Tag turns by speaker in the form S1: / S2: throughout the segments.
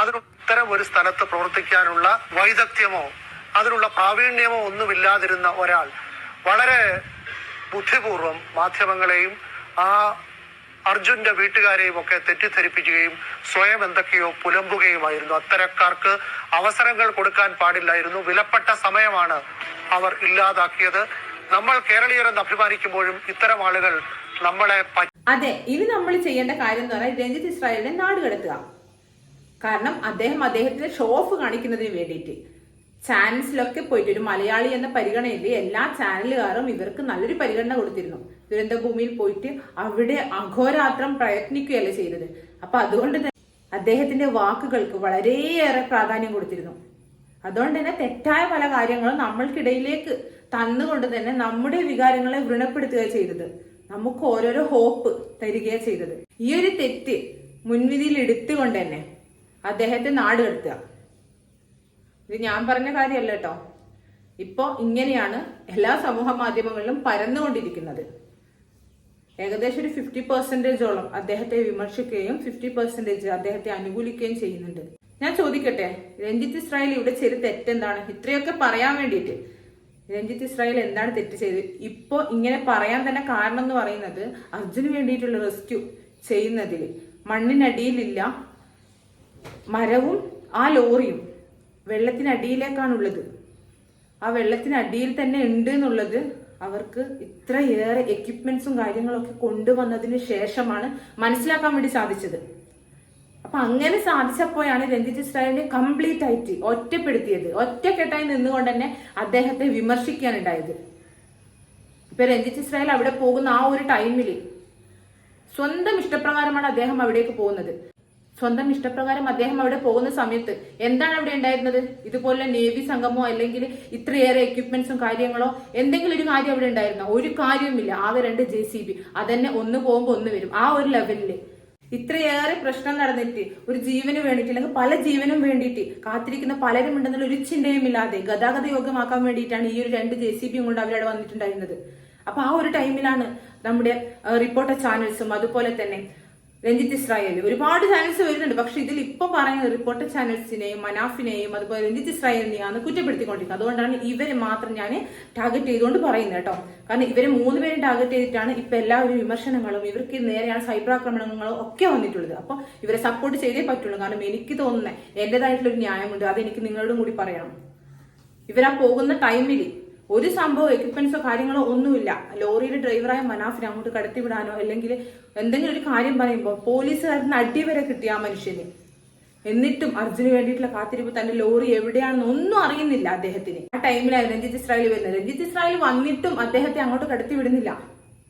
S1: അതിന് ഇത്തരം ഒരു സ്ഥലത്ത് പ്രവർത്തിക്കാനുള്ള വൈദഗ്ധ്യമോ അതിനുള്ള പ്രാവീണ്യമോ ഒന്നുമില്ലാതിരുന്ന ഒരാൾ വളരെ ബുദ്ധിപൂർവം മാധ്യമങ്ങളെയും ആ അർജുന്റെ വീട്ടുകാരെയും ഒക്കെ തെറ്റിദ്ധരിപ്പിക്കുകയും സ്വയം എന്തൊക്കെയോ പുലമ്പുകയുമായിരുന്നു. അത്തരക്കാർക്ക് അവസരങ്ങൾ കൊടുക്കാൻ പാടില്ലായിരുന്നു. വിലപ്പെട്ട സമയമാണ് അവർ ഇല്ലാതാക്കിയത്. നമ്മൾ കേരളീയരെന്ന് അഭിമാനിക്കുമ്പോഴും ഇത്തരം ആളുകൾ നമ്മളെ
S2: അതെ ഇനി നമ്മൾ ചെയ്യേണ്ട കാര്യം എന്ന് പറഞ്ഞാൽ രഞ്ജിത്ത് ഇസ്രായേലിനെ നാട് കടത്തുക കാരണം അദ്ദേഹം അദ്ദേഹത്തിന്റെ ഷോ ഓഫ് കാണിക്കുന്നതിന് വേണ്ടിയിട്ട്. ചാനൽസിലൊക്കെ പോയിട്ട് ഒരു മലയാളി എന്ന പരിഗണനയിൽ എല്ലാ ചാനലുകാരും ഇവർക്ക് നല്ലൊരു പരിഗണന കൊടുത്തിരുന്നു. ദുരന്തഭൂമിയിൽ പോയിട്ട് അവിടെ അഘോരാത്രം പ്രയത്നിക്കുകയല്ലേ ചെയ്തത്. അപ്പൊ അതുകൊണ്ട് തന്നെ അദ്ദേഹത്തിന്റെ വാക്കുകൾക്ക് വളരെയേറെ പ്രാധാന്യം കൊടുത്തിരുന്നു. അതുകൊണ്ട് തന്നെ തെറ്റായ പല കാര്യങ്ങളും നമ്മൾക്കിടയിലേക്ക് തന്നുകൊണ്ട് തന്നെ നമ്മുടെ വികാരങ്ങളെ വൃണപ്പെടുത്തുക ചെയ്തത്. നമുക്ക് ഓരോരോ ഹോപ്പ് തരികയാണ് ചെയ്തത്. ഈ ഒരു തെറ്റ് മുൻവിധിയിൽ എടുത്തുകൊണ്ട് തന്നെ അദ്ദേഹത്തെ നാട് കടത്തുക. ഇത് ഞാൻ പറഞ്ഞ കാര്യമല്ല കേട്ടോ. ഇപ്പോൾ ഇങ്ങനെയാണ് എല്ലാ സമൂഹ മാധ്യമങ്ങളിലും പരന്നുകൊണ്ടിരിക്കുന്നത്. ഏകദേശം ഒരു ഫിഫ്റ്റി പെർസെന്റേജോളം അദ്ദേഹത്തെ വിമർശിക്കുകയും ഫിഫ്റ്റി പെർസെന്റേജ് അദ്ദേഹത്തെ അനുകൂലിക്കുകയും ചെയ്യുന്നുണ്ട്. ഞാൻ ചോദിക്കട്ടെ രഞ്ജിത്ത് ഇസ്രായേൽ ഇവിടെ ചെയ്ത തെറ്റെന്താണ്? ഇത്രയൊക്കെ പറയാൻ വേണ്ടിയിട്ട്. രഞ്ജിത്ത് ഇസ്രായേൽ എന്താണ് തെറ്റ് ചെയ്തത്? ഇപ്പോ ഇങ്ങനെ പറയാൻ തന്നെ കാരണം എന്ന് പറയുന്നത് അർജുന് വേണ്ടിയിട്ടുള്ള റെസ്ക്യൂ ചെയ്യുന്നതിൽ മണ്ണിനടിയിലില്ല മരവും ആ ലോറിയും വെള്ളത്തിനടിയിലേക്കാണുള്ളത്. ആ വെള്ളത്തിനടിയിൽ തന്നെ ഉണ്ട് എന്നുള്ളത് അവർക്ക് ഇത്രയേറെ എക്യുപ്മെന്റ്സും കാര്യങ്ങളൊക്കെ കൊണ്ടുവന്നതിന് ശേഷമാണ് മനസ്സിലാക്കാൻ വേണ്ടി സാധിച്ചത്. അപ്പൊ അങ്ങനെ സാധിച്ചപ്പോഴാണ് രഞ്ജിത്ത് ഇസ്രായേലിനെ കംപ്ലീറ്റ് ആയിട്ട് ഒറ്റപ്പെടുത്തിയത്. ഒറ്റക്കെട്ടായി നിന്നുകൊണ്ട് തന്നെ അദ്ദേഹത്തെ വിമർശിക്കാനുണ്ടായത്. ഇപ്പൊ രഞ്ജിത്ത് ഇസ്രായേൽ അവിടെ പോകുന്ന ആ ഒരു ടൈമിൽ സ്വന്തം ഇഷ്ടപ്രകാരമാണ് അദ്ദേഹം അവിടേക്ക് പോകുന്നത്. സ്വന്തം ഇഷ്ടപ്രകാരം അദ്ദേഹം അവിടെ പോകുന്ന സമയത്ത് എന്താണ് അവിടെ ഉണ്ടായിരുന്നത്? ഇതുപോലെ നേവി സംഘമോ അല്ലെങ്കിൽ ഇത്രയേറെ എക്യുപ്മെന്റ്സും കാര്യങ്ങളോ എന്തെങ്കിലും ഒരു കാര്യം അവിടെ ഉണ്ടായിരുന്നോ? ഒരു കാര്യവുമില്ല. ആകെ രണ്ട് ജെ സി ബി അതന്നെ ഒന്ന് പോകുമ്പോൾ ഒന്ന് വരും. ആ ഒരു ലെവലിൽ ഇത്രയേറെ പ്രശ്നം നടന്നിട്ട് ഒരു ജീവന് വേണ്ടിയിട്ട് അല്ലെങ്കിൽ പല ജീവനും വേണ്ടിയിട്ട് കാത്തിരിക്കുന്ന പലരും ഉണ്ടെന്നുള്ള ഒരു ചിന്തയും ഇല്ലാതെ ഗതാഗത യോഗ്യമാക്കാൻ വേണ്ടിയിട്ടാണ് ഈ ഒരു രണ്ട് ജെ സി ബിയും കൊണ്ട് അവരവിടെ വന്നിട്ടുണ്ടായിരുന്നത്. അപ്പൊ ആ ഒരു ടൈമിലാണ് നമ്മുടെ റിപ്പോർട്ടർ ചാനൽസും അതുപോലെ തന്നെ രഞ്ജിത്ത് ഇസ്രായേൽ ഒരുപാട് ചാനൽസ് വരുന്നുണ്ട്. പക്ഷെ ഇതിൽ ഇപ്പൊ പറയുന്ന റിപ്പോർട്ടർ ചാനൽസിനെയും മനാഫിനെയും അതുപോലെ രഞ്ജിത്ത് ഇസ്രായേലിനെയാണ് കുറ്റപ്പെടുത്തിക്കൊണ്ടിരിക്കുന്നത്. അതുകൊണ്ടാണ് ഇവരെ മാത്രം ഞാൻ ടാർഗറ്റ് ചെയ്തുകൊണ്ട് പറയുന്നത് കേട്ടോ. കാരണം ഇവരെ മൂന്ന് പേരും ടാർഗറ്റ് ചെയ്തിട്ടാണ് ഇപ്പൊ എല്ലാവരും വിമർശനങ്ങളും ഇവർക്ക് നേരെയാണ് സൈബർ ആക്രമണങ്ങളും ഒക്കെ വന്നിട്ടുള്ളത്. അപ്പൊ ഇവരെ സപ്പോർട്ട് ചെയ്തേ പറ്റുള്ളൂ. കാരണം എനിക്ക് തോന്നുന്നത് എന്റേതായിട്ടുള്ള ഒരു ന്യായമുണ്ട്. അത് എനിക്ക് നിങ്ങളോടും കൂടി പറയണം ഇവരാ പോകുന്ന ടൈമിൽ ഒരു സംഭവം എക്യുപ്മെന്റ്സോ കാര്യങ്ങളോ ഒന്നുമില്ല. ലോറിയുടെ ഡ്രൈവറായ മനാഫിനെ അങ്ങോട്ട് കടത്തിവിടാനോ അല്ലെങ്കിൽ എന്തെങ്കിലും ഒരു കാര്യം പറയുമ്പോൾ പോലീസുകാരന് അടി വരെ കിട്ടിയ ആ മനുഷ്യന്. എന്നിട്ടും അർജുന് വേണ്ടിയിട്ടുള്ള കാത്തിരിപ്പ് തന്റെ ലോറി എവിടെയാണെന്ന് ഒന്നും അറിയുന്നില്ല അദ്ദേഹത്തിന്. ആ ടൈമിലാണ് രഞ്ജിത്ത് ഇസ്രായേൽ വരുന്നത്. രഞ്ജിത്ത് ഇസ്രായേൽ വന്നിട്ടും അദ്ദേഹത്തെ അങ്ങോട്ട് കടത്തിവിടുന്നില്ല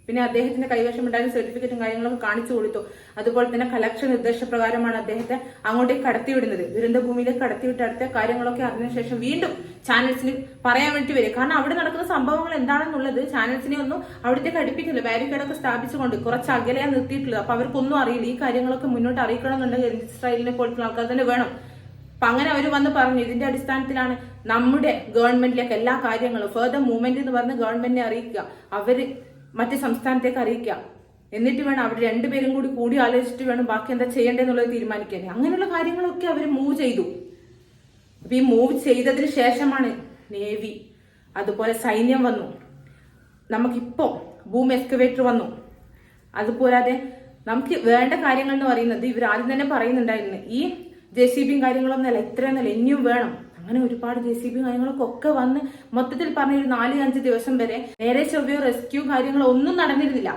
S2: പിന്നെ അദ്ദേഹത്തിന്റെ കൈവശം ഉണ്ടായിരുന്ന സർട്ടിഫിക്കറ്റും കാര്യങ്ങളൊക്കെ കാണിച്ചു കൊടുത്തു. അതുപോലെ തന്നെ കലക്ഷൻ നിർദ്ദേശപ്രകാരമാണ് അദ്ദേഹത്തെ അങ്ങോട്ടേക്ക് കടത്തിവിടുന്നത് ദുരന്തഭൂമിയിലേക്ക് കടത്തിവിട്ട് അടുത്ത കാര്യങ്ങളൊക്കെ അതിനുശേഷം വീണ്ടും ചാനൽസിന് പറയാൻ വേണ്ടി വരും കാരണം അവിടെ നടക്കുന്ന സംഭവങ്ങൾ എന്താണെന്നുള്ളത് ചാനൽസിനെ ഒന്നും അവിടത്തേക്ക് അടുപ്പിക്കില്ല ബാരിക്കേഡൊക്കെ സ്ഥാപിച്ചുകൊണ്ട് കുറച്ച് അകലെയാണ് നിർത്തിയിട്ടുള്ളത്. അപ്പൊ അവർക്കൊന്നും അറിയില്ല. ഈ കാര്യങ്ങളൊക്കെ മുന്നോട്ട് അറിയിക്കണമെന്നുണ്ടെങ്കിൽ ഇസ്രായേലിനെ പോലത്തെ ആൾക്കാർ തന്നെ വേണം. അപ്പൊ അങ്ങനെ അവർ വന്ന് പറഞ്ഞു ഇതിന്റെ അടിസ്ഥാനത്തിലാണ് നമ്മുടെ ഗവൺമെന്റിലേക്ക് എല്ലാ കാര്യങ്ങളും ഫെർദർ മൂവ്മെന്റ് എന്ന് പറഞ്ഞ് ഗവൺമെന്റിനെ അറിയിക്കുക. അവർ മറ്റ് സംസ്ഥാനത്തേക്ക് അറിയിക്കാം എന്നിട്ട് വേണം അവർ രണ്ടുപേരും കൂടി കൂടി ആലോചിച്ചിട്ട് വേണം ബാക്കി എന്താ ചെയ്യേണ്ടതെന്നുള്ളത് തീരുമാനിക്കാൻ. അങ്ങനെയുള്ള കാര്യങ്ങളൊക്കെ അവർ മൂവ് ചെയ്തു. അപ്പൊ ഈ മൂവ് ചെയ്തതിന് ശേഷമാണ് നേവി അതുപോലെ സൈന്യം വന്നു. നമുക്കിപ്പോ ഭൂമി എക്സ്കവേറ്റർ വന്നു. അതുപോരാതെ നമുക്ക് വേണ്ട കാര്യങ്ങൾ എന്ന് പറയുന്നത് ഇവർ ആദ്യം തന്നെ പറയുന്നുണ്ടായിരുന്നു. ഈ ജെ സി ബിയും കാര്യങ്ങളൊന്നല്ല ഇത്രയൊന്നല്ല ഇനിയും വേണം. അങ്ങനെ ഒരുപാട് ജെ സി ബി കാര്യങ്ങളൊക്കെ ഒക്കെ വന്ന് മൊത്തത്തിൽ പറഞ്ഞ ഒരു നാല് അഞ്ച് ദിവസം വരെ നേരെ ചൊവ്വയോ റെസ്ക്യൂ കാര്യങ്ങളോ ഒന്നും നടന്നിരുന്നില്ല.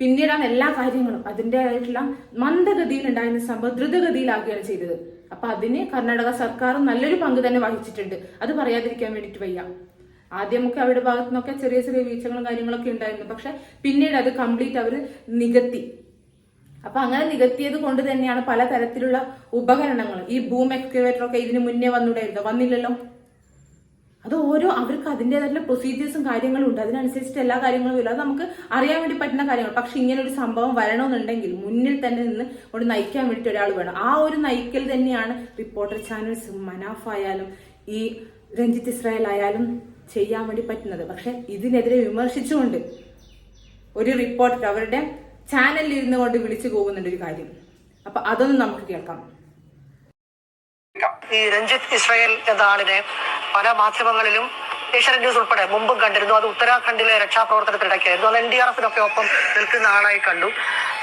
S2: പിന്നീടാണ് എല്ലാ കാര്യങ്ങളും അതിന്റെതായിട്ടുള്ള മന്ദഗതിയിൽ ഉണ്ടായിരുന്ന സംഭവം ദ്രുതഗതിയിലാക്കുകയാണ് ചെയ്തത്. അപ്പൊ അതിന് കർണാടക സർക്കാരും നല്ലൊരു പങ്ക് തന്നെ വഹിച്ചിട്ടുണ്ട്. അത് പറയാതിരിക്കാൻ വേണ്ടിട്ട് വയ്യ. ആദ്യമൊക്കെ അവരുടെ ഭാഗത്തു നിന്നൊക്കെ ചെറിയ ചെറിയ വീഴ്ചകളും കാര്യങ്ങളൊക്കെ ഉണ്ടായിരുന്നു. പക്ഷെ പിന്നീട് അത് കംപ്ലീറ്റ് അവർ നികത്തി. അപ്പൊ അങ്ങനെ നികത്തിയത് കൊണ്ട് തന്നെയാണ് പല തരത്തിലുള്ള ഉപകരണങ്ങൾ. ഈ ബൂം എക്സ്കവേറ്റർ ഒക്കെ ഇതിന് മുന്നേ വന്നിടായിരുന്നു വന്നില്ലല്ലോ? അത് ഓരോ അവർക്ക് അതിന്റെതായിട്ടുള്ള പ്രൊസീജിയേഴ്സും കാര്യങ്ങളും ഉണ്ട്. അതിനനുസരിച്ചിട്ട് എല്ലാ കാര്യങ്ങളും ഇല്ല അത് നമുക്ക് അറിയാൻ വേണ്ടി പറ്റുന്ന കാര്യങ്ങൾ. പക്ഷെ ഇങ്ങനെ ഒരു സംഭവം വരണമെന്നുണ്ടെങ്കിൽ മുന്നിൽ തന്നെ നിന്ന് കൊണ്ട് നയിക്കാൻ വേണ്ടിയിട്ട് ഒരാൾ വേണം. ആ ഒരു നയിക്കൽ തന്നെയാണ് റിപ്പോർട്ടർ ചാനൽസ് മനാഫ് ആയാലും ഈ രഞ്ജിത്ത് ഇസ്രായേൽ ആയാലും ചെയ്യാൻ വേണ്ടി പറ്റുന്നത്. പക്ഷെ ഇതിനെതിരെ വിമർശിച്ചുകൊണ്ട് ഒരു റിപ്പോർട്ടർ അവരുടെ ചാനലിൽ ഇരുന്നു കൊണ്ട് വിളിച്ചു പോകുന്നുണ്ട് ഒരു കാര്യം. അപ്പൊ അതൊന്നും നമുക്ക് കേൾക്കാം.
S1: ഈ രഞ്ജിത്ത് ഇസ്രായേൽ എന്ന ആളിനെ പല മാധ്യമങ്ങളിലും ഏഷ്യൻ ന്യൂസ് ഉൾപ്പെടെ മുമ്പും കണ്ടിരുന്നു. അത് ഉത്തരാഖണ്ഡിലെ രക്ഷാപ്രവർത്തനത്തിനിടയ്ക്കായിരുന്നു. അത് എൻ ഡി ആർ എഫിനൊക്കെ ഒപ്പം നിൽക്കുന്ന ആളായി കണ്ടു.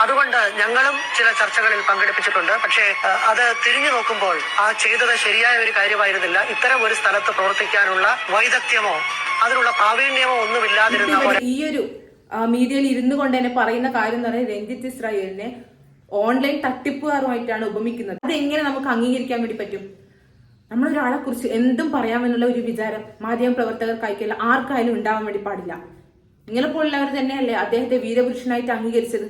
S1: അതുകൊണ്ട് ഞങ്ങളും ചില ചർച്ചകളിൽ പങ്കെടുപ്പിച്ചിട്ടുണ്ട്. പക്ഷേ അത് തിരിഞ്ഞു നോക്കുമ്പോൾ ആ ചെയ്തത് ശരിയായ ഒരു കാര്യമായിരുന്നില്ല. ഇത്തരം ഒരു സ്ഥലത്ത് പ്രവർത്തിക്കാനുള്ള വൈദഗ്ധ്യമോ അതിനുള്ള പ്രാവീണ്യമോ ഒന്നുമില്ലാതിരുന്ന
S2: ഈ ഒരു മീഡിയയിൽ ഇരുന്നു കൊണ്ട് തന്നെ പറയുന്ന കാര്യം എന്ന് പറയുന്നത് രഞ്ജിത്ത് ഇസ്രായേലിനെ ഓൺലൈൻ തട്ടിപ്പുകാരുമായിട്ടാണ് ഉപമിക്കുന്നത്. അത് എങ്ങനെ നമുക്ക് അംഗീകരിക്കാൻ വേണ്ടി പറ്റും? നമ്മൾ ഒരാളെ കുറിച്ച് എന്തും പറയാമെന്നുള്ള ഒരു വിചാരം മാധ്യമ പ്രവർത്തകർക്കായിക്കല്ല ആർക്കായാലും ഉണ്ടാവാൻ വേണ്ടി പാടില്ല. നിങ്ങളെപ്പോലുള്ളവർ തന്നെയല്ലേ അദ്ദേഹത്തെ വീരപുരുഷനായിട്ട് അംഗീകരിച്ചത്?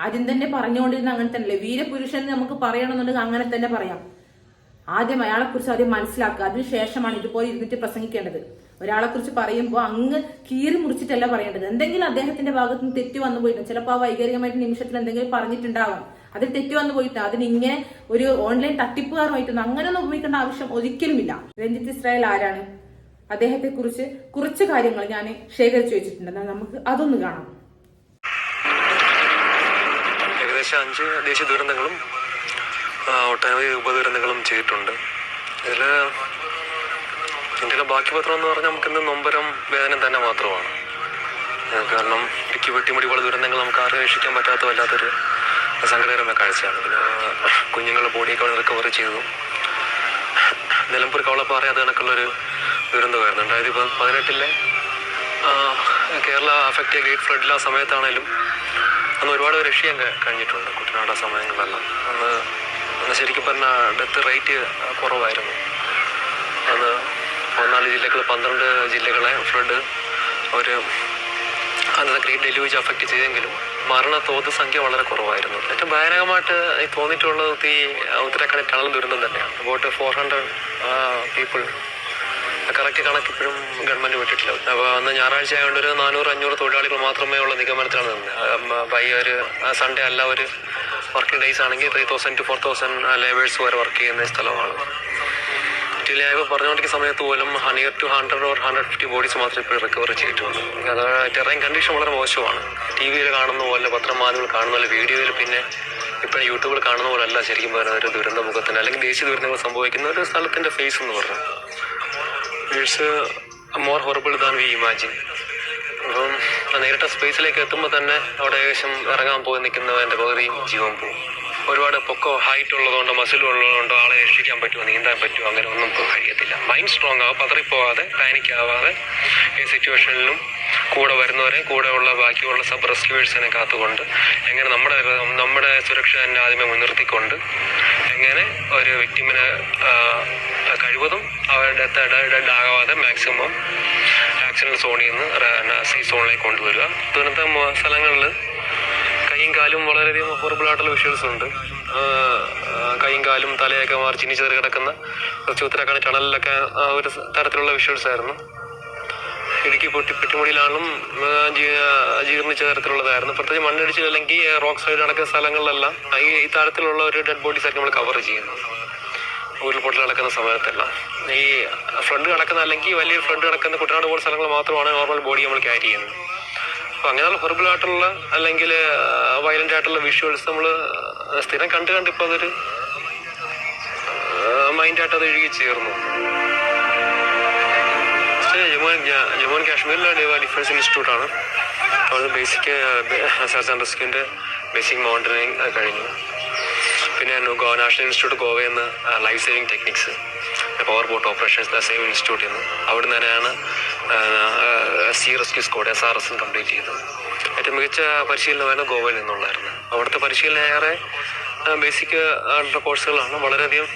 S2: ആദ്യം തന്നെ പറഞ്ഞുകൊണ്ടിരുന്ന അങ്ങനെ തന്നെയല്ലേ? വീരപുരുഷൻ നമുക്ക് പറയണമെന്നുണ്ടെങ്കിൽ അങ്ങനെ തന്നെ പറയാം. ആദ്യം അയാളെ കുറിച്ച് ആദ്യം മനസ്സിലാക്കുക. അതിനുശേഷമാണ് ഇതുപോലെ ഇരുന്നിട്ട് പ്രസംഗിക്കേണ്ടത്. ഒരാളെ കുറിച്ച് പറയുമ്പോൾ അങ്ങ് കീറി മുറിച്ചിട്ടല്ല പറയേണ്ടത്. എന്തെങ്കിലും അദ്ദേഹത്തിന്റെ ഭാഗത്ത് നിന്ന് തെറ്റ് വന്നു പോയിട്ടുണ്ട്? ചിലപ്പോൾ ആ വൈകാരികമായിട്ട് നിമിഷത്തിൽ എന്തെങ്കിലും പറഞ്ഞിട്ടുണ്ടാവാം. അതിൽ തെറ്റ് വന്നു പോയിട്ട് അതിന് ഇങ്ങനെ ഒരു ഓൺലൈൻ തട്ടിപ്പുകാരുമായിട്ടൊന്നും അങ്ങനെ ഒന്നും ഉപയോഗിക്കേണ്ട ആവശ്യം ഒരിക്കലുമില്ല. രഞ്ജിത്ത് ഇസ്രായേൽ ആരാണ്? അദ്ദേഹത്തെ കുറിച്ച് കുറച്ച് കാര്യങ്ങൾ ഞാൻ ശേഖരിച്ചു വെച്ചിട്ടുണ്ട്. നമുക്ക് അതൊന്ന് കാണാം.
S3: ഏകദേശം അഞ്ച് ദേശീയ ദുരന്തങ്ങളും ഒട്ടനവധി ഉപദുരന്തങ്ങളും ചെയ്തിട്ടുണ്ട്. ഇതിൽ ഇന്ത്യയിലെ ബാക്കി പത്രം എന്ന് പറഞ്ഞാൽ നമുക്കിന്ന് നൊമ്പരം വേദന തന്നെ മാത്രമാണ്. കാരണം ഇടുക്കി വെട്ടിമുടി പോലെ ദുരന്തങ്ങൾ നമുക്ക് ആരും രക്ഷിക്കാൻ പറ്റാത്ത വല്ലാത്തൊരു സങ്കടകരമായ കാഴ്ചയാണ്. പിന്നെ കുഞ്ഞുങ്ങളുടെ ബോഡിയൊക്കെ റിക്കവർ ചെയ്തു. നിലമ്പൂർ കവളപ്പാറ അത് കണക്കുള്ളൊരു ദുരന്തമായിരുന്നു. രണ്ടായിരത്തി പതിനെട്ടിലെ കേരള അഫക്റ്റ് ഗ്രേറ്റ് ഫ്ലഡിൽ ആ സമയത്താണേലും അന്ന് ഒരുപാട് രക്ഷിക്കാൻ കഴിഞ്ഞിട്ടുണ്ട്. കുട്ടനാട് ആ സമയങ്ങളിലെല്ലാം. അന്ന് ശരിക്കും പറഞ്ഞാൽ ഡെത്ത് റേറ്റ് കുറവായിരുന്നു. അന്ന് പതിനാല് ജില്ലകൾ പന്ത്രണ്ട് ജില്ലകളെ ഫ്ലഡ് അവർ അന്നത്തെ ഗ്രേറ്റ് ഡെലിവേജ് അഫക്റ്റ് ചെയ്തെങ്കിലും മരണത്തോത് സംഖ്യ വളരെ കുറവായിരുന്നു. ഏറ്റവും ഭയാനകമായിട്ട് തോന്നിയിട്ടുള്ളത് ഈ ഉത്തരാഖണ്ഡ് ടണൽ ദുരന്തം തന്നെയാണ്. About four hundred people correct കണക്ക് ഇപ്പോഴും ഗവൺമെന്റ് വിട്ടിട്ടില്ല. അപ്പോൾ അന്ന് ഞായറാഴ്ച ആയതുകൊണ്ട് ഒരു നാനൂറ് അഞ്ഞൂറ് തൊഴിലാളികൾ മാത്രമേ ഉള്ള നിഗമനത്തിലാണ് നിന്നത് ബൈ ഒരു സൺഡേ അല്ല ഒരു വർക്കിംഗ് ഡേയ്സ് ആണെങ്കിൽ three thousand two four thousand labours വരെ വർക്ക് ചെയ്യുന്ന സ്ഥലമാണ്. ടിലായവ് പറഞ്ഞുകൊണ്ടിരിക്കുന്ന സമയത്ത് പോലും near two hundred or hundred fifty bodies മാത്രമേ ഇപ്പോൾ റിക്കവർ ചെയ്തിട്ടുള്ളൂ. അത് ടെറൈൻ കണ്ടീഷൻ വളരെ മോശമാണ്. ടി വിയിൽ കാണുന്ന പോലെ പത്രമാധ്യമങ്ങൾ കാണുന്ന പോലെ വീഡിയോയിൽ പിന്നെ ഇപ്പം യൂട്യൂബിൽ കാണുന്ന പോലെ അല്ല ശരിക്കും പറയുന്നത് ഒരു ദുരന്ത മുഖത്തിന്. അല്ലെങ്കിൽ ദേശീയ ദുരന്തങ്ങൾ സംഭവിക്കുന്ന ഒരു സ്ഥലത്തിന്റെ ഫേസ് എന്ന് പറഞ്ഞു. It's more horrible than we imagine അപ്പം നേരിട്ട സ്പേസിലേക്ക് എത്തുമ്പോൾ തന്നെ അവിടെ ഏകദേശം ഇറങ്ങാൻ പോയി നിൽക്കുന്നവന്റെ പകുതി ജീവൻ പോകും. ഒരുപാട് പൊക്കോ ഹൈറ്റ് ഉള്ളതുകൊണ്ടോ മസിൽ ഉള്ളതുകൊണ്ടോ ആളെ രക്ഷിക്കാൻ പറ്റുമോ നീന്താൻ പറ്റുമോ അങ്ങനെ ഒന്നും കഴിയത്തില്ല മൈൻഡ് സ്ട്രോങ് ആവുക പതറിപ്പോവാതെ പാനിക് ആവാതെ ഈ സിറ്റുവേഷനിലും കൂടെ വരുന്നവരെ കൂടെ ഉള്ള ബാക്കിയുള്ള സബ് റെസ്ക്യൂവേഴ്സിനെ കാത്തുകൊണ്ട് എങ്ങനെ നമ്മുടെ നമ്മുടെ സുരക്ഷ തന്നെ ആദ്യമേ മുൻനിർത്തിക്കൊണ്ട് എങ്ങനെ ഒരു വ്യക്തിമിനെ കഴിവതും അവരുടെ ഡെഡ് മാക്സിമം ആക്സിഡന്റ് സോണിൽ നിന്ന് സീ സോണിലേക്ക് കൊണ്ടുവരിക. ദുരന്ത സ്ഥലങ്ങളിൽ കാലും വളരെയധികം ഹോറബിൾ ആയിട്ടുള്ള വിഷ്വൽസ് ഉണ്ട്. കൈയും കാലും തലയൊക്കെ മാറി ചിന്നി ചെറിയ കിടക്കുന്ന കുറച്ച് ഉത്തരാഖണ്ഡ് ടണലിലൊക്കെ ഒരു തരത്തിലുള്ള വിഷ്വൽസ് ആയിരുന്നു. ഇടുക്കി പൊട്ടി പെട്ടിമുടിയിലാണെങ്കിലും ആ, ജീർണിച്ച തരത്തിലുള്ളതായിരുന്നു. പ്രത്യേകിച്ച് മണ്ണിടിച്ചിൽ അല്ലെങ്കിൽ റോക്ക് സൈഡ് നടക്കുന്ന സ്ഥലങ്ങളിലെല്ലാം ഈ തരത്തിലുള്ള ഒരു ഡെഡ് ബോഡീസ് ആയിരിക്കും നമ്മൾ കവർ ചെയ്യുന്നത്. ഉരുൾപൊട്ടൽ നടക്കുന്ന സമയത്തെല്ലാം. ഈ ഫ്രണ്ട് നടക്കുന്ന അല്ലെങ്കിൽ വലിയ ഫ്രണ്ട് നടക്കുന്ന കുട്ടനാട് പോലുള്ള സ്ഥലങ്ങൾ മാത്രമാണ് നോർമൽ ബോഡി നമ്മൾ ക്യാരി ചെയ്യുന്നത്. അപ്പോൾ അങ്ങനെയുള്ള ഹൊറിബിൾ ആയിട്ടുള്ള അല്ലെങ്കിൽ വയലന്റ് ആയിട്ടുള്ള വിഷ്വൽസ് നമ്മൾ സ്ഥിരം കണ്ട് കണ്ട് ഇപ്പൊ അതൊരു മൈൻഡായിട്ട് അത് എഴുതി ചേർന്നു. ജമ്മു ആൻഡ് കാശ്മീരിലെ ഡിഫൻസ് ഇൻസ്റ്റിറ്റ്യൂട്ട് ആണ്. അവിടെ ബേസിക് സെർച്ച് ആൻഡ് റെസ്ക്യൂവിന്റെ ബേസിക് മോണിറ്ററിങ് കഴിഞ്ഞു. പിന്നെ നാഷണൽ ഇൻസ്റ്റിറ്റ്യൂട്ട് ഗോവയിൽ നിന്ന് life saving techniques power boat operations same ഇൻസ്റ്റിറ്റ്യൂട്ടിൽ നിന്ന് അവിടെ നിന്ന് തന്നെയാണ് sea rescue squad S R S complete ചെയ്തത്. ഏറ്റവും മികച്ച പരിശീലനമാണ് ഗോവയിൽ നിന്നുള്ളായിരുന്നു അവിടുത്തെ പരിശീലനം ഏറെ ബേസിക് ആയിട്ടുള്ള കോഴ്സുകളാണ്. വളരെയധികം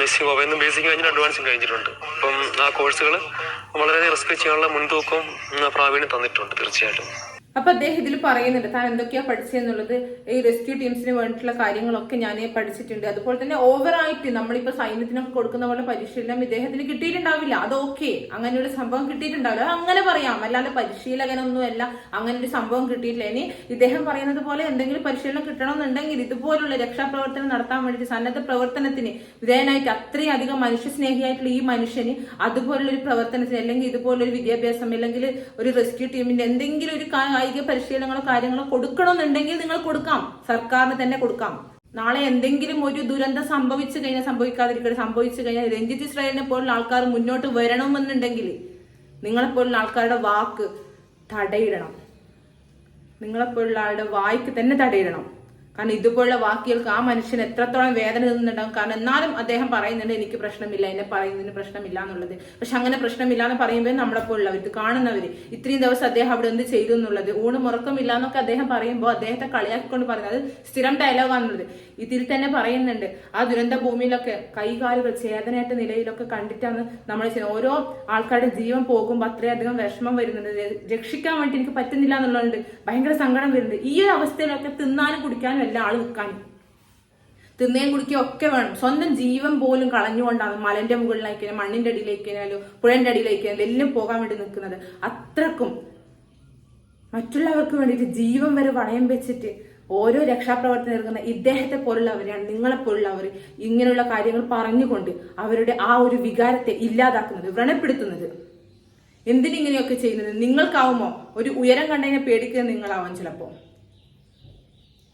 S3: ബേസിക് ഗോവയിൽ നിന്ന് ബേസിക് കഴിഞ്ഞിട്ട് അഡ്വാൻസും കഴിഞ്ഞിട്ടുണ്ട്. അപ്പം ആ കോഴ്സുകൾ വളരെയധികം റിസ്ക് ചെയ്യാനുള്ള മുൻതൂക്കം പ്രാവീണ്യം തന്നിട്ടുണ്ട് തീർച്ചയായിട്ടും.
S2: അപ്പൊ അദ്ദേഹം ഇതിൽ പറയുന്നുണ്ട് താൻ എന്തൊക്കെയാ പഠിച്ചതെന്നുള്ളത് ഈ റെസ്ക്യൂ ടീംസിന് വേണ്ടിയിട്ടുള്ള കാര്യങ്ങളൊക്കെ ഞാൻ പഠിച്ചിട്ടുണ്ട്. അതുപോലെ തന്നെ ഓവറായിട്ട് നമ്മളിപ്പോ സൈന്യത്തിനൊക്കെ കൊടുക്കുന്ന പോലെ പരിശീലനം ഇദ്ദേഹത്തിന് കിട്ടിയിട്ടുണ്ടാവില്ല. അത് ഓക്കെ അങ്ങനെ ഒരു സംഭവം കിട്ടിയിട്ടുണ്ടാവില്ല. അങ്ങനെ പറയാം. അല്ലാതെ പരിശീലകനൊന്നുമല്ല അങ്ങനെ ഒരു സംഭവം കിട്ടിയിട്ടില്ല. ഇനി ഇദ്ദേഹം പറയുന്നത് പോലെ എന്തെങ്കിലും പരിശീലനം കിട്ടണമെന്നുണ്ടെങ്കിൽ ഇതുപോലുള്ള രക്ഷാപ്രവർത്തനം നടത്താൻ വേണ്ടി സന്നദ്ധ പ്രവർത്തനത്തിന് വിധേയനായിട്ട് അത്രയും അധികം മനുഷ്യസ്നേഹിയായിട്ടുള്ള ഈ മനുഷ്യന് അതുപോലുള്ള ഒരു പ്രവർത്തനത്തിന് അല്ലെങ്കിൽ ഇതുപോലൊരു വിദ്യാഭ്യാസം അല്ലെങ്കിൽ ഒരു റെസ്ക്യൂ ടീമിന്റെ എന്തെങ്കിലും ഒരു കായിക പരിശീലനങ്ങളോ കാര്യങ്ങളോ കൊടുക്കണമെന്നുണ്ടെങ്കിൽ നിങ്ങൾ കൊടുക്കാം. സർക്കാരിന് തന്നെ കൊടുക്കാം. നാളെ എന്തെങ്കിലും ഒരു ദുരന്തം സംഭവിച്ചു കഴിഞ്ഞാൽ സംഭവിക്കാതിരിക്കട്ടെ സംഭവിച്ചു കഴിഞ്ഞാൽ രഞ്ജിത്ത് ഇസ്രായേലിനെ പോലുള്ള ആൾക്കാർ മുന്നോട്ട് വരണമെന്നുണ്ടെങ്കിൽ നിങ്ങളെപ്പോലുള്ള ആൾക്കാരുടെ വാക്ക് തടയിടണം. നിങ്ങളെപ്പോലുള്ള ആളുടെ വായ്ക്ക് തന്നെ തടയിടണം. കാരണം ഇതുപോലുള്ള വാക്കുകൾക്ക് ആ മനുഷ്യൻ എത്രത്തോളം വേദന നിന്നുണ്ടാകും കാരണം എന്നാലും അദ്ദേഹം പറയുന്നുണ്ട് എനിക്ക് പ്രശ്നമില്ല എന്നെ പറയുന്നതിന് പ്രശ്നമില്ല എന്നുള്ളത്. പക്ഷെ അങ്ങനെ പ്രശ്നമില്ല എന്ന് പറയുമ്പോൾ നമ്മളെപ്പോഴുള്ളവർ ഇത് കാണുന്നവര് ഇത്രയും ദിവസം അദ്ദേഹം അവിടെ എന്ത് ചെയ്തു എന്നുള്ളത് ഊണും ഉറക്കമില്ല എന്നൊക്കെ അദ്ദേഹം പറയുമ്പോൾ അദ്ദേഹത്തെ കളിയാക്കിക്കൊണ്ട് പറയുന്നത് സ്ഥിരം ഡയലോഗാണുള്ളത് ഇതിൽ തന്നെ പറയുന്നുണ്ട് ആ ദുരന്ത ഭൂമിയിലൊക്കെ കൈകാലുകൾ ചേതനയേറ്റ നിലയിലൊക്കെ കണ്ടിട്ടാണ് നമ്മൾ ഓരോ ആൾക്കാരുടെ ജീവൻ പോകുമ്പോൾ അത്രയധികം വിഷമം വരുന്നുണ്ട്. രക്ഷിക്കാൻ വേണ്ടി എനിക്ക് പറ്റുന്നില്ല എന്നുള്ളതുകൊണ്ട് ഭയങ്കര സങ്കടം വരുന്നുണ്ട്. ഈ ഒരു അവസ്ഥയിലൊക്കെ തിന്നാനും കുടിക്കാനും എല്ലാ ആൾ നിൽക്കാനും തിന്നേം കുടിക്കുകയും ഒക്കെ വേണം. സ്വന്തം ജീവൻ പോലും കളഞ്ഞുകൊണ്ടാണ് മലന്റെ മുകളിലേക്ക് മണ്ണിന്റെ അടിയിലേക്കായാലും പുഴന്റെ അടിയിലേക്ക് എല്ലാം പോകാൻ വേണ്ടി നിൽക്കുന്നത്. അത്രക്കും മറ്റുള്ളവർക്ക് വേണ്ടിയിട്ട് ജീവൻ വരെ വളയം വെച്ചിട്ട് ഓരോ രക്ഷാപ്രവർത്തനം ഇറങ്ങുന്ന ഇദ്ദേഹത്തെ പോലുള്ളവരെയാണ് നിങ്ങളെ പോലുള്ളവർ ഇങ്ങനെയുള്ള കാര്യങ്ങൾ പറഞ്ഞുകൊണ്ട് അവരുടെ ആ ഒരു വികാരത്തെ ഇല്ലാതാക്കുന്നത് വ്രണപ്പെടുത്തുന്നത്. എന്തിനിങ്ങനെയൊക്കെ ചെയ്യുന്നത്? നിങ്ങൾക്കാവുമോ? ഒരു ഉയരം കണ്ടതിനെ പേടിക്കുന്നത് നിങ്ങളാവാം ചിലപ്പോ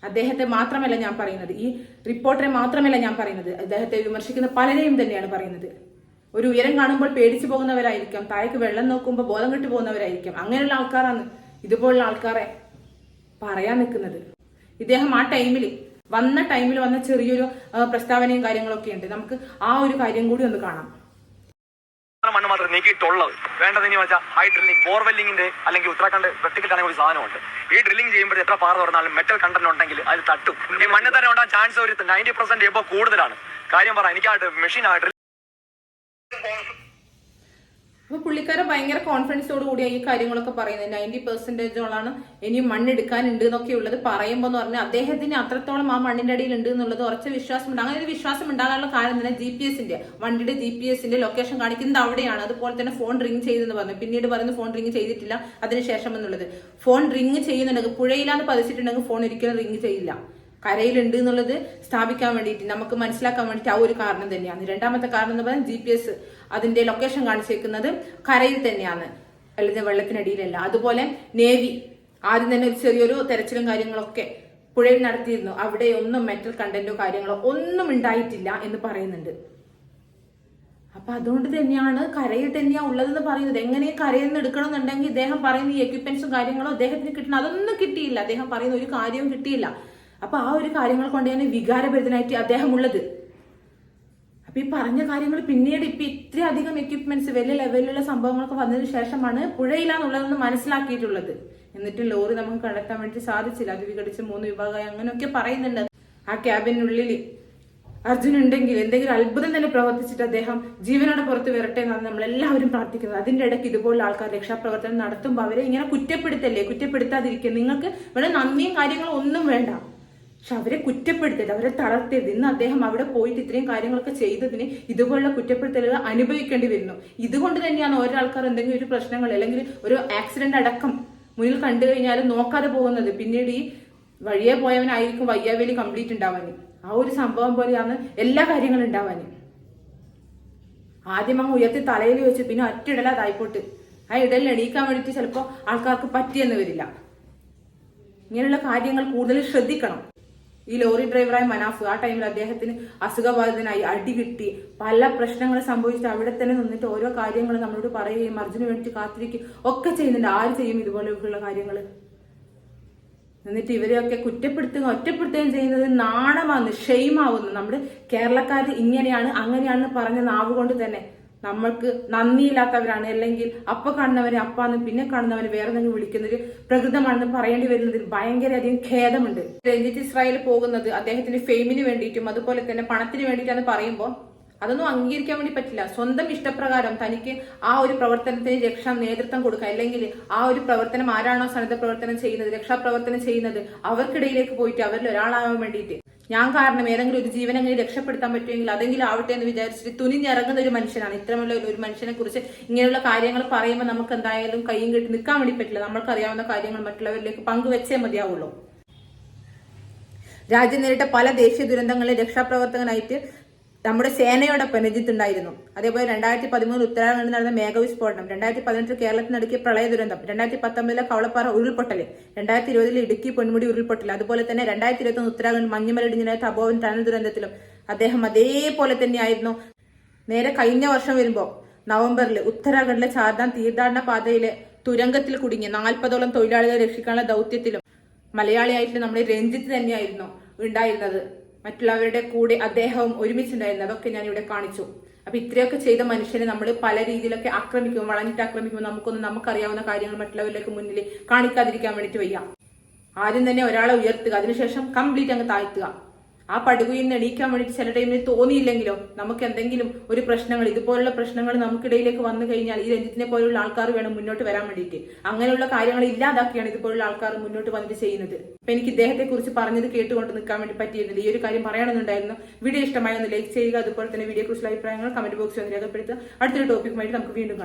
S2: അദ്ദേഹത്തെ മാത്രമല്ല ഞാൻ പറയുന്നത്. ഈ റിപ്പോർട്ടറെ മാത്രമല്ല ഞാൻ പറയുന്നത്. അദ്ദേഹത്തെ വിമർശിക്കുന്ന പലരെയും തന്നെയാണ് പറയുന്നത്. ഒരു ഉയരം കാണുമ്പോൾ പേടിച്ചു പോകുന്നവരായിരിക്കാം താഴേക്ക് വെള്ളം നോക്കുമ്പോൾ ബോധം കെട്ടു പോകുന്നവരായിരിക്കാം. അങ്ങനെയുള്ള ആൾക്കാരാണ് ഇതുപോലുള്ള ആൾക്കാരെ പറയാൻ നിൽക്കുന്നത്. ഇദ്ദേഹം ആ ടൈമിൽ വന്ന ടൈമിൽ വന്ന ചെറിയൊരു പ്രസ്താവനയും കാര്യങ്ങളൊക്കെ ഉണ്ട്. നമുക്ക് ആ ഒരു കാര്യം കൂടി ഒന്ന് കാണാം.
S4: മണ്ണ് മാത്രം നീക്കിയിട്ടുള്ളത്. വേണ്ടത് ഇനി വെച്ചാൽ ഹൈ ഡ്രില്ലിംഗ് ബോർവെല്ലിങ്ങിന്റെ അല്ലെങ്കിൽ ഉത്തരാഖണ്ഡ് വെട്ടിക്കിട്ടാണെങ്കിൽ ഒരു സാധനമുണ്ട്. ഈ ഡ്രില്ലിംഗ് ചെയ്യുമ്പോൾ എത്ര പാറ തുറന്നാലും മെറ്റൽ കണ്ടന്റ് ഉണ്ടെങ്കിൽ അത് തട്ടും. ഈ മണ്ണ് തന്നെ ഉണ്ടാകാൻ ചാൻസ് ഒരു നയന്റി പെർസെന്റ് എബോ കൂടുതലാണ്. കാര്യം പറ എനിക്ക് ആ മെഷീൻ ആ
S2: അപ്പൊ പുള്ളിക്കാരൻ ഭയങ്കര കോൺഫിഡൻസോട് കൂടിയ ഈ കാര്യങ്ങളൊക്കെ പറയുന്നത്. നയന്റി പെർസെന്റേജോളാണ് ഇനി മണ്ണെടുക്കാനുണ്ട് എന്നൊക്കെ ഉള്ളത് പറയുമ്പോൾ എന്ന് പറഞ്ഞാൽ അദ്ദേഹത്തിന് അത്രത്തോളം ആ മണ്ണിന്റെ അടിയിൽ ഉണ്ട് എന്നുള്ളത് ഉറച്ച വിശ്വാസം ഉണ്ട് അങ്ങനെ ഒരു വിശ്വാസം ഉണ്ടാകാനുള്ള കാരണം തന്നെ ജി പി എസിന്റെ വണ്ടിയുടെ ജി പി എസിന്റെ ലൊക്കേഷൻ കാണിക്കുന്നത് അവിടെയാണ്. അതുപോലെ തന്നെ ഫോൺ റിങ് ചെയ്തെന്ന് പറഞ്ഞു. പിന്നീട് പറയുന്നത് ഫോൺ റിംഗ് ചെയ്തിട്ടില്ല. അതിനുശേഷം എന്നുള്ളത് ഫോൺ റിങ് ചെയ്യുന്നുണ്ടെങ്കിൽ പുഴയിലാന്ന് പതിച്ചിട്ടുണ്ടെങ്കിൽ ഫോൺ ഒരിക്കലും റിംഗ് ചെയ്യില്ല. കരയിലുണ്ട് എന്നുള്ളത് സ്ഥാപിക്കാൻ വേണ്ടിയിട്ട് നമുക്ക് മനസ്സിലാക്കാൻ വേണ്ടിയിട്ട് ആ ഒരു കാരണം തന്നെയാണ്. രണ്ടാമത്തെ കാരണം എന്ന് പറയുന്നത് ജി പി എസ് അതിന്റെ ലൊക്കേഷൻ കാണിച്ചേക്കുന്നത് കരയിൽ തന്നെയാണ്. അല്ലെങ്കിൽ വെള്ളത്തിനടിയിലല്ല. അതുപോലെ നേവി ആദ്യം തന്നെ ഒരു ചെറിയൊരു തെരച്ചിലും കാര്യങ്ങളൊക്കെ പുഴയിൽ നടത്തിയിരുന്നു. അവിടെ ഒന്നും മെറ്റൽ കണ്ടന്റോ കാര്യങ്ങളോ ഒന്നും ഉണ്ടായിട്ടില്ല എന്ന് പറയുന്നുണ്ട്. അപ്പൊ അതുകൊണ്ട് തന്നെയാണ് കരയിൽ തന്നെയാ ഉള്ളതെന്ന് പറയുന്നത്. എങ്ങനെ കരയിൽ നിന്ന് എടുക്കണം എന്നുണ്ടെങ്കിൽ ഇദ്ദേഹം പറയുന്ന ഈ എക്യുപ്മെന്റ്സും കാര്യങ്ങളോ അദ്ദേഹത്തിന് കിട്ടണം. അതൊന്നും കിട്ടിയില്ല. അദ്ദേഹം പറയുന്ന ഒരു കാര്യവും കിട്ടിയില്ല. അപ്പൊ ആ ഒരു കാര്യങ്ങൾ കൊണ്ട് തന്നെ വികാരഭരിതനായിട്ട് അദ്ദേഹം ഉള്ളത് അപ്പൊ ഈ പറഞ്ഞ കാര്യങ്ങൾ പിന്നീട് ഇപ്പൊ ഇത്രയധികം എക്യുപ്മെന്റ്സ് വലിയ ലെവലിലുള്ള സംഭവങ്ങളൊക്കെ വന്നതിന് ശേഷമാണ് പുഴയിലാന്നുള്ളതെന്ന് മനസ്സിലാക്കിയിട്ടുള്ളത്. എന്നിട്ട് ലോറി നമുക്ക് കണ്ടെത്താൻ വേണ്ടി സാധിച്ചില്ല. അത് വിഘടിച്ച് മൂന്ന് വിഭാഗമായി അങ്ങനെയൊക്കെ പറയുന്നുണ്ട്. ആ ക്യാബിനുള്ളിൽ അർജുൻ ഉണ്ടെങ്കിൽ എന്തെങ്കിലും അത്ഭുതം തന്നെ പ്രവർത്തിച്ചിട്ട് അദ്ദേഹം ജീവനോടെ പുറത്ത് വരട്ടെ എന്നാണ് നമ്മൾ എല്ലാവരും പ്രാർത്ഥിക്കുന്നത്. അതിന്റെ ഇടയ്ക്ക് ഇതുപോലുള്ള ആൾക്കാർ രക്ഷാപ്രവർത്തനം നടത്തുമ്പോൾ അവരെ ഇങ്ങനെ കുറ്റപ്പെടുത്തല്ലേ? കുറ്റപ്പെടുത്താതിരിക്കുക നിങ്ങൾക്ക് ഇവിടെ നന്ദിയും കാര്യങ്ങളും ഒന്നും വേണ്ട. പക്ഷെ അവരെ കുറ്റപ്പെടുത്തരുത്. അവരെ തളർത്തരുത്. ഇന്ന് അദ്ദേഹം അവിടെ പോയിട്ട് ഇത്രയും കാര്യങ്ങളൊക്കെ ചെയ്തതിന് ഇതുപോലുള്ള കുറ്റപ്പെടുത്തലുകൾ അനുഭവിക്കേണ്ടി വരുന്നു. ഇതുകൊണ്ട് തന്നെയാണ് ഓരോ ആൾക്കാർ എന്തെങ്കിലും ഒരു പ്രശ്നങ്ങൾ അല്ലെങ്കിൽ ഒരു ആക്സിഡന്റ് അടക്കം മുന്നിൽ കണ്ടു കഴിഞ്ഞാൽ നോക്കാതെ പോകുന്നത്. പിന്നീട് ഈ വഴിയെ പോയവനായിരിക്കും വയ്യാവേലി കംപ്ലീറ്റ് ഉണ്ടാവാൻ ആ ഒരു സംഭവം പോലെയാണ് എല്ലാ കാര്യങ്ങളും ഉണ്ടാവാൻ ആദ്യം അങ്ങ് ഉയർത്തി തലയിൽ വെച്ച് പിന്നെ ഒറ്റയിടലാതായിപ്പോട്ട് ആ ഇടലിൽ എണീക്കാൻ വേണ്ടിയിട്ട് ചിലപ്പോൾ ആൾക്കാർക്ക് പറ്റിയെന്ന് വരില്ല. ഇങ്ങനെയുള്ള കാര്യങ്ങൾ കൂടുതൽ ശ്രദ്ധിക്കണം. ഈ ലോറി ഡ്രൈവറായ മനാഫ് ആ ടൈമിൽ അദ്ദേഹത്തിന് അസുഖബാധിതനായി അടി കിട്ടി. പല പ്രശ്നങ്ങൾ സംഭവിച്ചിട്ട് അവിടെ തന്നെ നിന്നിട്ട് ഓരോ കാര്യങ്ങൾ നമ്മളോട് പറയുകയും അർജുന് വേണ്ടി കാത്തിരിക്കുകയും ഒക്കെ ചെയ്യുന്നുണ്ട്. ആര് ചെയ്യും ഇതുപോലെയൊക്കെയുള്ള കാര്യങ്ങൾ എന്നിട്ട് ഇവരെയൊക്കെ കുറ്റപ്പെടുത്തുകയും ഒറ്റപ്പെടുത്തുകയും ചെയ്യുന്നത് നാണമാവുന്നു ഷെയിമാവുന്നു നമ്മുടെ കേരളക്കാർ ഇങ്ങനെയാണ് അങ്ങനെയാണെന്ന് പറഞ്ഞ നാവ് കൊണ്ട് തന്നെ. നമ്മൾക്ക് നന്ദിയില്ലാത്തവരാണ്. അല്ലെങ്കിൽ അപ്പ കാണുന്നവരെ അപ്പാന്ന് പിന്നെ കാണുന്നവരെ വേറെ നിങ്ങൾ വിളിക്കുന്നത് പ്രകൃതമാണെന്ന് പറയേണ്ടി വരുന്നതിൽ ഭയങ്കരധികം ഖേദമുണ്ട്. രഞ്ജിത്ത് ഇസ്രായേൽ പോകുന്നത് അദ്ദേഹത്തിന്റെ ഫെയിമിന് വേണ്ടിയിട്ടും അതുപോലെ തന്നെ പണത്തിന് വേണ്ടിയിട്ടാണ് പറയുമ്പോൾ അതൊന്നും അംഗീകരിക്കാൻ വേണ്ടി പറ്റില്ല. സ്വന്തം ഇഷ്ടപ്രകാരം തനിക്ക് ആ ഒരു പ്രവർത്തനത്തിന് രക്ഷാ നേതൃത്വം കൊടുക്കുക അല്ലെങ്കിൽ ആ ഒരു പ്രവർത്തനം ആരാണോ സന്നദ്ധ പ്രവർത്തനം ചെയ്യുന്നത് രക്ഷാപ്രവർത്തനം ചെയ്യുന്നത് അവർക്കിടയിലേക്ക് പോയിട്ട് അവരിൽ ഒരാളാവാൻ വേണ്ടിയിട്ട് ഞാൻ കാരണം ഏതെങ്കിലും ഒരു ജീവനെങ്കിലും രക്ഷപ്പെടുത്താൻ പറ്റുമെങ്കിൽ അതെങ്കിലും ആവട്ടെ എന്ന് വിചാരിച്ചിട്ട് തുനിഞ്ഞിറങ്ങുന്ന ഒരു മനുഷ്യനാണ്. ഇത്തരമുള്ള ഒരു- മനുഷ്യനെ കുറിച്ച് ഇങ്ങനെയുള്ള കാര്യങ്ങൾ പറയുമ്പോൾ നമുക്ക് എന്തായാലും കൈയും കെട്ടി നിൽക്കാൻ വേണ്ടി പറ്റില്ല. നമ്മൾക്ക് അറിയാവുന്ന കാര്യങ്ങൾ മറ്റുള്ളവരിലേക്ക് പങ്കുവെച്ചേ മതിയാവുള്ളൂ. രാജ്യം നേരിട്ട പല ദേശീയ ദുരന്തങ്ങളിലെ രക്ഷാപ്രവർത്തകനായിട്ട് നമ്മുടെ സേനയോടൊപ്പം രഞ്ജിത്ത് ഉണ്ടായിരുന്നു. അതേപോലെ രണ്ടായിരത്തി പതിമൂന്ന് ഉത്തരാഖണ്ഡിൽ നടന്ന മേഘവിസ്ഫോടനം രണ്ടായിരത്തി പതിനെട്ടിൽ കേരളത്തിൽ നടക്കിയ പ്രളയ ദുരന്തം രണ്ടായിരത്തി പത്തൊമ്പതിലെ കവളപ്പാറ ഉരുൾപൊട്ടൽ രണ്ടായിരത്തി ഇരുപതിൽ ഇടുക്കി പൊന്മുടി ഉരുൾപൊട്ടൽ അതുപോലെ തന്നെ രണ്ടായിരത്തി ഇരുപത്തി ഉത്തരാഖണ്ഡ് മഞ്ഞുമലടിഞ്ഞിനായ തപോവൻ ടണൽ ദുരന്തത്തിലും അദ്ദേഹം അതേപോലെ തന്നെയായിരുന്നു. നേരെ കഴിഞ്ഞ വർഷം വരുമ്പോൾ നവംബറിൽ ഉത്തരാഖണ്ഡിലെ ചാർദാം തീർത്ഥാടന പാതയിലെ തുരങ്കത്തിൽ കുടുങ്ങിയ നാൽപ്പതോളം തൊഴിലാളികളെ രക്ഷിക്കാനുള്ള ദൗത്യത്തിലും മലയാളിയായിട്ട് നമ്മുടെ രഞ്ജിത്ത് തന്നെയായിരുന്നു ഉണ്ടായിരുന്നത്. മറ്റുള്ളവരുടെ കൂടെ അദ്ദേഹവും ഒരുമിച്ചുണ്ടായിരുന്നു. അതൊക്കെ ഞാൻ ഇവിടെ കാണിച്ചു. അപ്പൊ ഇത്രയൊക്കെ ചെയ്ത മനുഷ്യനെ നമ്മൾ പല രീതിയിലൊക്കെ ആക്രമിക്കും വളഞ്ഞിട്ട് ആക്രമിക്കും നമുക്കൊന്നും നമുക്കറിയാവുന്ന കാര്യങ്ങൾ മറ്റുള്ളവരിലേക്ക് മുന്നിൽ കാണിക്കാതിരിക്കാൻ വേണ്ടിയിട്ട് വയ്യ. ആദ്യം തന്നെ ഒരാളെ ഉയർത്തുക അതിനുശേഷം കംപ്ലീറ്റ് അങ്ങ് താഴ്ത്തുക. ആ പടുകുയിൽ നിന്ന് എണീക്കാൻ വേണ്ടിയിട്ട് ചില ടൈമിൽ തോന്നിയില്ലെങ്കിലോ നമുക്ക് എന്തെങ്കിലും ഒരു പ്രശ്നങ്ങൾ ഇതുപോലുള്ള പ്രശ്നങ്ങൾ നമുക്കിടയിലേക്ക് വന്നു കഴിഞ്ഞാൽ ഈ രഞ്ജിത്തിനെ പോലുള്ള ആൾക്കാർ വേണം മുന്നോട്ട് വരാൻ വേണ്ടിയിട്ട്. അങ്ങനെയുള്ള കാര്യങ്ങൾ ഇല്ലാതാക്കിയാണ് ഇതുപോലുള്ള ആൾക്കാർ മുന്നോട്ട് വന്നിട്ട് ചെയ്യുന്നത്. അപ്പൊ എനിക്ക് ഇദ്ദേഹത്തെ കുറിച്ച് പറഞ്ഞത് കേട്ടുകൊണ്ട് നിൽക്കാൻ വേണ്ടി പറ്റിയിരുന്നില്ല. ഈ ഒരു കാര്യം പറയണമെന്നുണ്ടായിരുന്നു വീഡിയോ ഇഷ്ടമായി ഒന്ന് ലൈക്ക് ചെയ്യുക അതുപോലെ തന്നെ വീഡിയോ കുറിച്ചുള്ള അഭിപ്രായങ്ങൾ കമന്റ് ബോക്സിൽ ഒന്ന് രേഖപ്പെടുത്തുക. അടുത്തൊരു ടോപ്പിക്കുമായിട്ട് നമുക്ക് വീണ്ടും കാണാം.